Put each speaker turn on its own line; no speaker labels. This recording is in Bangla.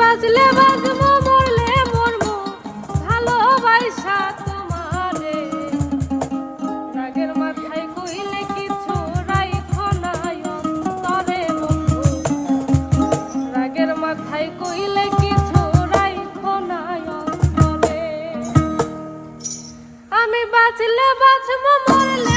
বাজলে বাজবো, মরলে মরবো, ভালোবাসা তোমারে। রাগের মাথায় কইলে কিছু রাইখো না অন্তরে বন্ধু। রাগের মাথায় কইলে কিছু রাইখো না অন্তরে। আমি বাঁচলে বাঁচবো মরলে